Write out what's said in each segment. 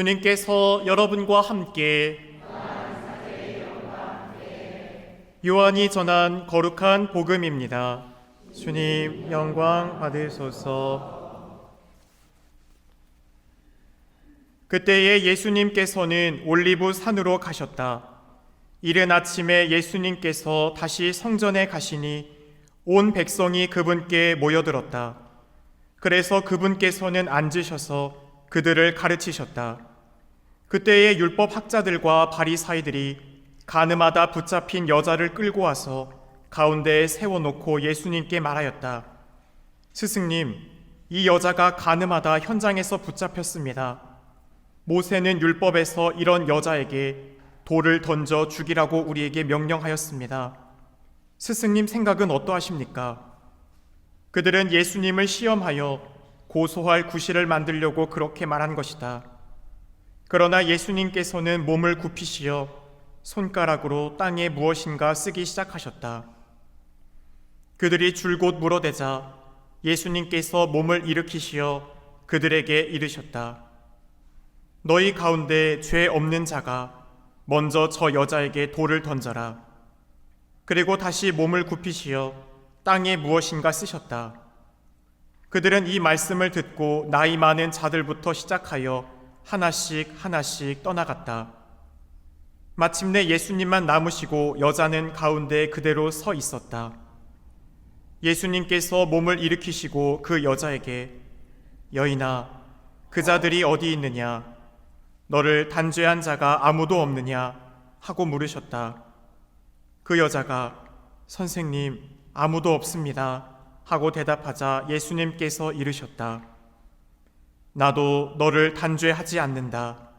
주님께서 여러분과 함께 요한이 전한 거룩한 복음입니다. 주님 영광 받으소서. 그때에 예수님께서는 올리브 산으로 가셨다. 이른 아침에 예수님께서 다시 성전에 가시니 온 백성이 그분께 모여들었다. 그래서 그분께서는 앉으셔서 그들을 가르치셨다. 그때의 율법 학자들과 바리사이들이 가늠하다 붙잡힌 여자를 끌고 와서 가운데에 세워놓고 예수님께 말하였다. 스승님, 이 여자가 가늠하다 현장에서 붙잡혔습니다. 모세는 율법에서 이런 여자에게 돌을 던져 죽이라고 우리에게 명령하였습니다. 스승님 생각은 어떠하십니까? 그들은 예수님을 시험하여 고소할 구실을 만들려고 그렇게 말한 것이다. 그러나 예수님께서는 몸을 굽히시어 손가락으로 땅에 무엇인가 쓰기 시작하셨다. 그들이 줄곧 물어대자 예수님께서 몸을 일으키시어 그들에게 이르셨다. 너희 가운데 죄 없는 자가 먼저 저 여자에게 돌을 던져라. 그리고 다시 몸을 굽히시어 땅에 무엇인가 쓰셨다. 그들은 이 말씀을 듣고 나이 많은 자들부터 시작하여 하나씩 하나씩 떠나갔다. 마침내 예수님만 남으시고 여자는 가운데 그대로 서 있었다. 예수님께서 몸을 일으키시고 그 여자에게 여인아, 그 자들이 어디 있느냐? 너를 단죄한 자가 아무도 없느냐? 하고 물으셨다. 그 여자가 선생님, 아무도 없습니다. 하고 대답하자 예수님께서 이르셨다. 나도 너를 단죄하지 않는다.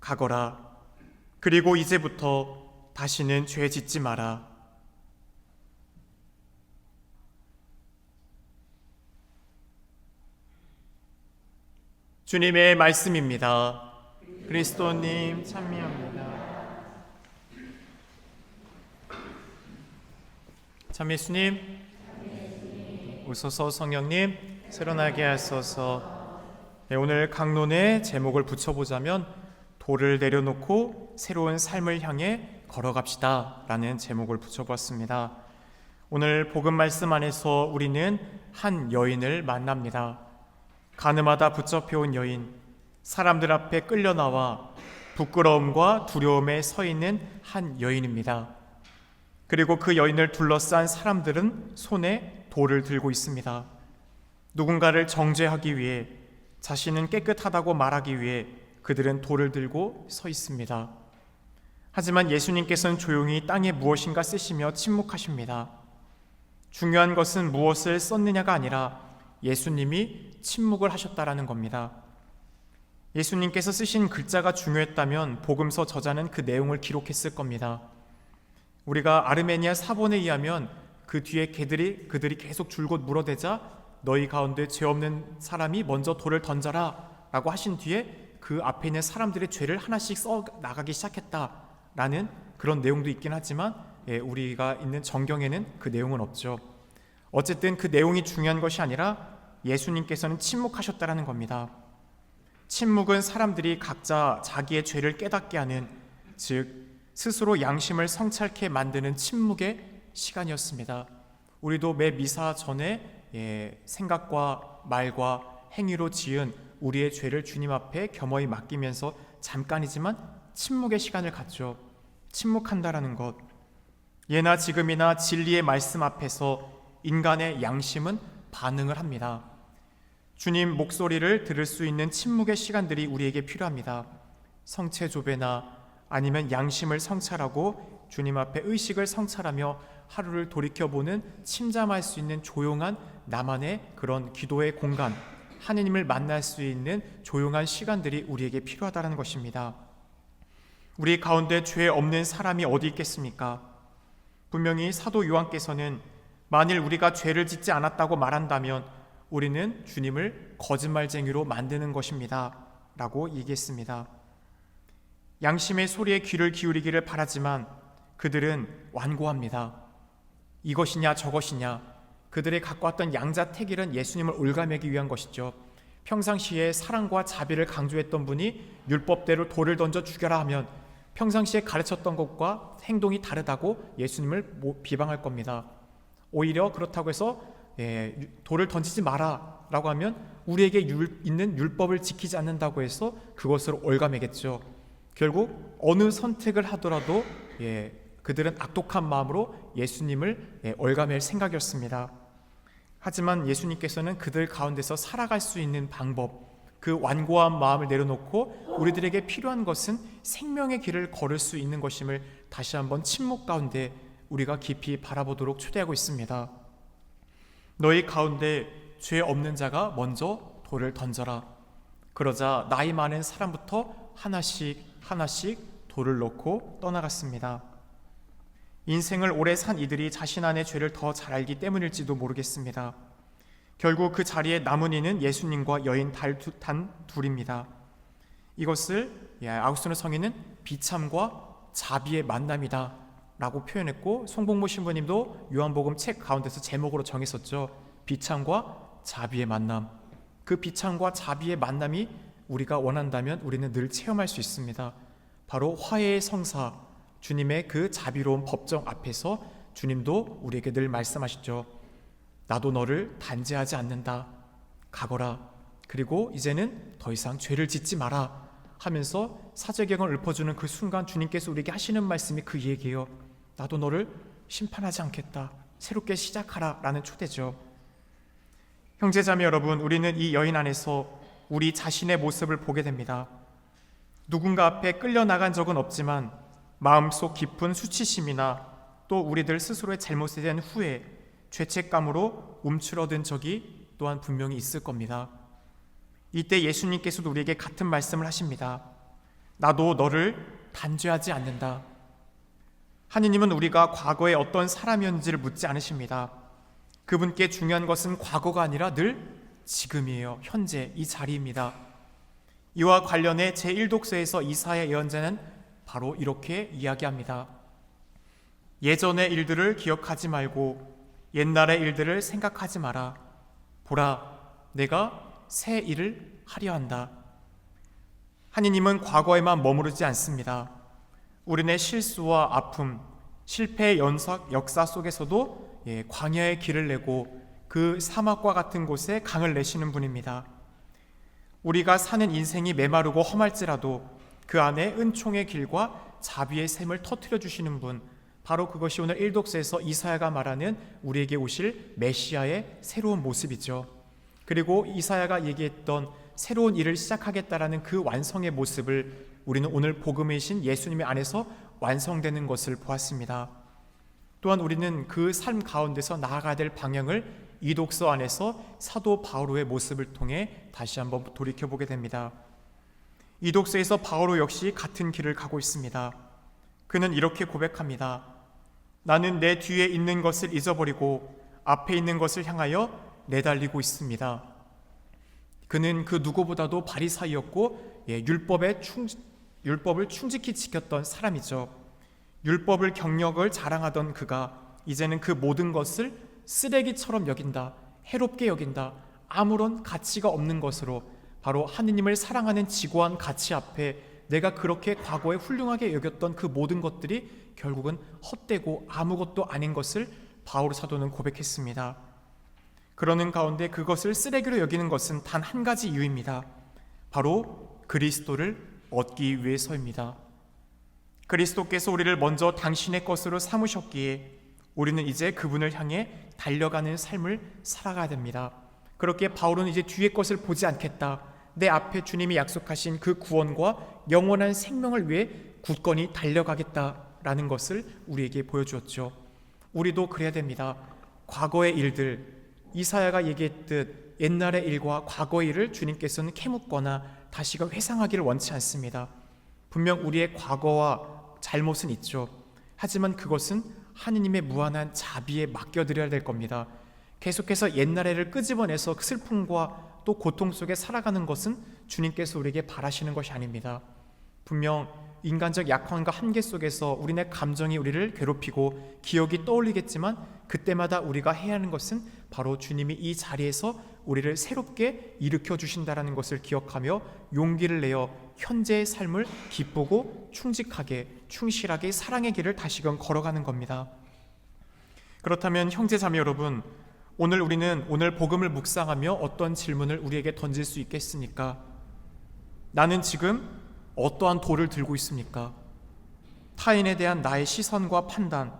가거라. 그리고 이제부터 다시는 죄 짓지 마라. 주님의 말씀입니다. 그리스도님 참미합니다. 참 예수님, 오소서 성령님, 새로나게 하소서. 네, 오늘 강론의 제목을 붙여보자면 돌을 내려놓고 새로운 삶을 향해 걸어갑시다 라는 제목을 붙여보았습니다. 오늘 복음 말씀 안에서 우리는 한 여인을 만납니다. 가늠하다 붙잡혀온 여인, 사람들 앞에 끌려 나와 부끄러움과 두려움에 서 있는 한 여인입니다. 그리고 그 여인을 둘러싼 사람들은 손에 돌을 들고 있습니다. 누군가를 정죄하기 위해 자신은 깨끗하다고 말하기 위해 그들은 돌을 들고 서 있습니다. 하지만 예수님께서는 조용히 땅에 무엇인가 쓰시며 침묵하십니다. 중요한 것은 무엇을 썼느냐가 아니라 예수님이 침묵을 하셨다라는 겁니다. 예수님께서 쓰신 글자가 중요했다면 복음서 저자는 그 내용을 기록했을 겁니다. 우리가 아르메니아 사본에 의하면 그 뒤에 개들이 그들이 계속 줄곧 물어대자 너희 가운데 죄 없는 사람이 먼저 돌을 던져라라고 하신 뒤에 그 앞에 있는 사람들의 죄를 하나씩 써 나가기 시작했다라는 그런 내용도 있긴 하지만 예, 우리가 있는 정경에는 그 내용은 없죠. 어쨌든 그 내용이 중요한 것이 아니라 예수님께서는 침묵하셨다라는 겁니다. 침묵은 사람들이 각자 자기의 죄를 깨닫게 하는 즉 스스로 양심을 성찰케 만드는 침묵의 시간이었습니다. 우리도 매 미사 전에 예, 생각과 말과 행위로 지은 우리의 죄를 주님 앞에 겸허히 맡기면서 잠깐이지만 침묵의 시간을 갖죠. 침묵한다라는 것. 예나 지금이나 진리의 말씀 앞에서 인간의 양심은 반응을 합니다. 주님 목소리를 들을 수 있는 침묵의 시간들이 우리에게 필요합니다. 성체 조배나 아니면 양심을 성찰하고 주님 앞에 의식을 성찰하며 하루를 돌이켜보는 침잠할 수 있는 조용한 나만의 그런 기도의 공간, 하느님을 만날 수 있는 조용한 시간들이 우리에게 필요하다는 것입니다. 우리 가운데 죄 없는 사람이 어디 있겠습니까? 분명히 사도 요한께서는 만일 우리가 죄를 짓지 않았다고 말한다면 우리는 주님을 거짓말쟁이로 만드는 것입니다. 라고 얘기했습니다. 양심의 소리에 귀를 기울이기를 바라지만 그들은 완고합니다. 이것이냐 저것이냐 그들이 갖고 왔던 양자 택일은 예수님을 올가매기 위한 것이죠. 평상시에 사랑과 자비를 강조했던 분이 율법대로 돌을 던져 죽여라 하면 평상시에 가르쳤던 것과 행동이 다르다고 예수님을 모- 비방할 겁니다. 오히려 그렇다고 해서 예, 유- 돌을 던지지 마라라고 하면 우리에게 율- 있는 율법을 지키지 않는다고 해서 그것으로 올가매겠죠. 결국 어느 선택을 하더라도 예, 그들은 악독한 마음으로 예수님을 예, 올가맬 생각이었습니다. 하지만 예수님께서는 그들 가운데서 살아갈 수 있는 방법, 그 완고한 마음을 내려놓고 우리들에게 필요한 것은 생명의 길을 걸을 수 있는 것임을 다시 한번 침묵 가운데 우리가 깊이 바라보도록 초대하고 있습니다. 너희 가운데 죄 없는 자가 먼저 돌을 던져라. 그러자 나이 많은 사람부터 하나씩 하나씩 돌을 놓고 떠나갔습니다. 인생을 오래 산 이들이 자신 안의 죄를 더 잘 알기 때문일지도 모르겠습니다. 결국 그 자리에 남은 이는 예수님과 여인 단 둘입니다. 이것을 예, 아우스는 성인은 비참과 자비의 만남이다 라고 표현했고 송복모 신부님도 요한복음 책 가운데서 제목으로 정했었죠. 비참과 자비의 만남. 그 비참과 자비의 만남이 우리가 원한다면 우리는 늘 체험할 수 있습니다. 바로 화해의 성사, 주님의 그 자비로운 법정 앞에서 주님도 우리에게 늘 말씀하시죠. 나도 너를 단죄하지 않는다. 가거라. 그리고 이제는 더 이상 죄를 짓지 마라. 하면서 사제경을 읊어주는 그 순간 주님께서 우리에게 하시는 말씀이 그 얘기예요. 나도 너를 심판하지 않겠다. 새롭게 시작하라. 라는 초대죠. 형제자매 여러분, 우리는 이 여인 안에서 우리 자신의 모습을 보게 됩니다. 누군가 앞에 끌려나간 적은 없지만 마음속 깊은 수치심이나 또 우리들 스스로의 잘못에 대한 후회, 죄책감으로 움츠러든 적이 또한 분명히 있을 겁니다. 이때 예수님께서도 우리에게 같은 말씀을 하십니다. 나도 너를 단죄하지 않는다. 하느님은 우리가 과거에 어떤 사람이었는지를 묻지 않으십니다. 그분께 중요한 것은 과거가 아니라 늘 지금이에요. 현재 이 자리입니다. 이와 관련해 제1독서에서 이사야 예언자는 바로 이렇게 이야기합니다. 예전의 일들을 기억하지 말고 옛날의 일들을 생각하지 마라. 보라, 내가 새 일을 하려 한다. 하느님은 과거에만 머무르지 않습니다. 우리네 실수와 아픔, 실패의 연석 역사 속에서도 예, 광야의 길을 내고 그 사막과 같은 곳에 강을 내시는 분입니다. 우리가 사는 인생이 메마르고 험할지라도 그 안에 은총의 길과 자비의 샘을 터뜨려 주시는 분 바로 그것이 오늘 일독서에서 이사야가 말하는 우리에게 오실 메시아의 새로운 모습이죠. 그리고 이사야가 얘기했던 새로운 일을 시작하겠다라는 그 완성의 모습을 우리는 오늘 복음이신 예수님의 안에서 완성되는 것을 보았습니다. 또한 우리는 그 삶 가운데서 나아가야 될 방향을 이 독서 안에서 사도 바오로의 모습을 통해 다시 한번 돌이켜 보게 됩니다. 이 독서에서 바오로 역시 같은 길을 가고 있습니다. 그는 이렇게 고백합니다. 나는 내 뒤에 있는 것을 잊어버리고 앞에 있는 것을 향하여 내달리고 있습니다. 그는 그 누구보다도 바리사이였고 예, 율법에 충 율법을 충직히 지켰던 사람이죠. 율법을 경력을 자랑하던 그가 이제는 그 모든 것을 쓰레기처럼 여긴다, 해롭게 여긴다, 아무런 가치가 없는 것으로 바로 하느님을 사랑하는 지고한 가치 앞에 내가 그렇게 과거에 훌륭하게 여겼던 그 모든 것들이 결국은 헛되고 아무것도 아닌 것을 바울 사도는 고백했습니다. 그러는 가운데 그것을 쓰레기로 여기는 것은 단 한 가지 이유입니다. 바로 그리스도를 얻기 위해서입니다. 그리스도께서 우리를 먼저 당신의 것으로 삼으셨기에 우리는 이제 그분을 향해 달려가는 삶을 살아가야 됩니다. 그렇게 바울은 이제 뒤의 것을 보지 않겠다. 내 앞에 주님이 약속하신 그 구원과 영원한 생명을 위해 굳건히 달려가겠다라는 것을 우리에게 보여주었죠. 우리도 그래야 됩니다. 과거의 일들, 이사야가 얘기했듯 옛날의 일과 과거의 일을 주님께서는 캐묻거나 다시가 회상하기를 원치 않습니다. 분명 우리의 과거와 잘못은 있죠. 하지만 그것은 하느님의 무한한 자비에 맡겨드려야 될 겁니다. 계속해서 옛날에를 끄집어내서 그 슬픔과 또 고통 속에 살아가는 것은 주님께서 우리에게 바라시는 것이 아닙니다. 분명 인간적 약함과 한계 속에서 우리네 감정이 우리를 괴롭히고 기억이 떠올리겠지만 그때마다 우리가 해야 하는 것은 바로 주님이 이 자리에서 우리를 새롭게 일으켜 주신다라는 것을 기억하며 용기를 내어 현재의 삶을 기쁘고 충직하게 충실하게 사랑의 길을 다시금 걸어가는 겁니다. 그렇다면 형제 자매 여러분, 오늘 우리는 오늘 복음을 묵상하며 어떤 질문을 우리에게 던질 수 있겠습니까? 나는 지금 어떠한 돌을 들고 있습니까? 타인에 대한 나의 시선과 판단,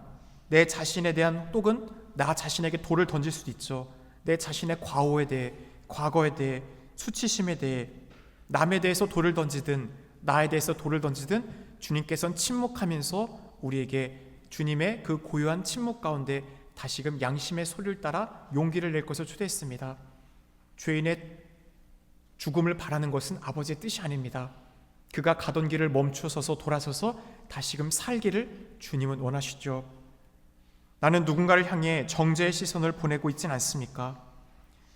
내 자신에 대한 똑은 나 자신에게 돌을 던질 수도 있죠. 내 자신의 과오에 대해, 과거에 대해, 수치심에 대해, 남에 대해서 돌을 던지든 나에 대해서 돌을 던지든 주님께서는 침묵하면서 우리에게 주님의 그 고요한 침묵 가운데 다시금 양심의 소리를 따라 용기를 낼 것을 초대했습니다. 죄인의 죽음을 바라는 것은 아버지의 뜻이 아닙니다. 그가 가던 길을 멈추어서 돌아서서 다시금 살기를 주님은 원하시죠. 나는 누군가를 향해 정죄의 시선을 보내고 있진 않습니까?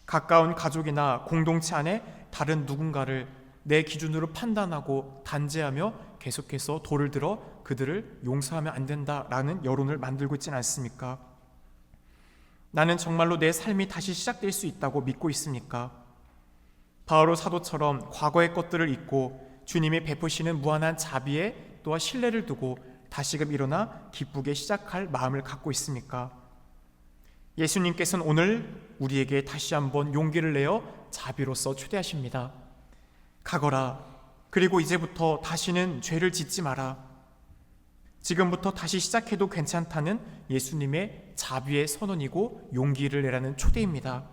가까운 가족이나 공동체 안에 다른 누군가를 내 기준으로 판단하고 단죄하며 계속해서 돌을 들어 그들을 용서하면 안 된다라는 여론을 만들고 있지는 않습니까? 나는 정말로 내 삶이 다시 시작될 수 있다고 믿고 있습니까? 바오로 사도처럼 과거의 것들을 잊고 주님이 베푸시는 무한한 자비에 또한 신뢰를 두고 다시금 일어나 기쁘게 시작할 마음을 갖고 있습니까? 예수님께서는 오늘 우리에게 다시 한번 용기를 내어 자비로서 초대하십니다. 가거라. 그리고 이제부터 다시는 죄를 짓지 마라. 지금부터 다시 시작해도 괜찮다는 예수님의 자비의 선언이고 용기를 내라는 초대입니다.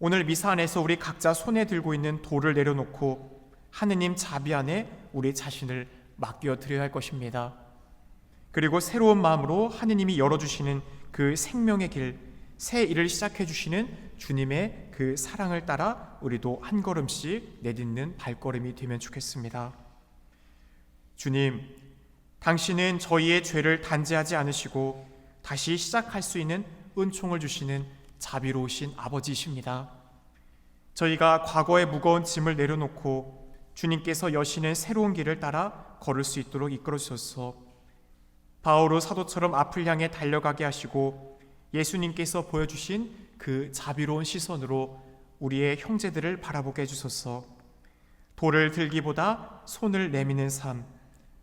오늘 미사 안에서 우리 각자 손에 들고 있는 돌을 내려놓고 하느님 자비 안에 우리 자신을 맡겨 드려야 할 것입니다. 그리고 새로운 마음으로 하느님이 열어주시는 그 생명의 길, 새 일을 시작해 주시는 주님의 그 사랑을 따라 우리도 한 걸음씩 내딛는 발걸음이 되면 좋겠습니다. 주님, 당신은 저희의 죄를 단죄하지 않으시고 다시 시작할 수 있는 은총을 주시는 자비로우신 아버지이십니다. 저희가 과거의 무거운 짐을 내려놓고 주님께서 여시는 새로운 길을 따라 걸을 수 있도록 이끌어 주소서. 바오로 사도처럼 앞을 향해 달려가게 하시고 예수님께서 보여주신 그 자비로운 시선으로 우리의 형제들을 바라보게 해주소서. 돌을 들기보다 손을 내미는 삶,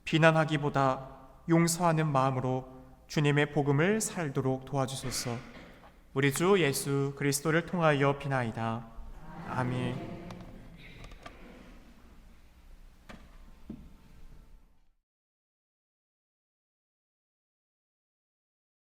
비난하기보다 용서하는 마음으로 주님의 복음을 살도록 도와주소서. 우리 주 예수 그리스도를 통하여 비나이다. 아멘.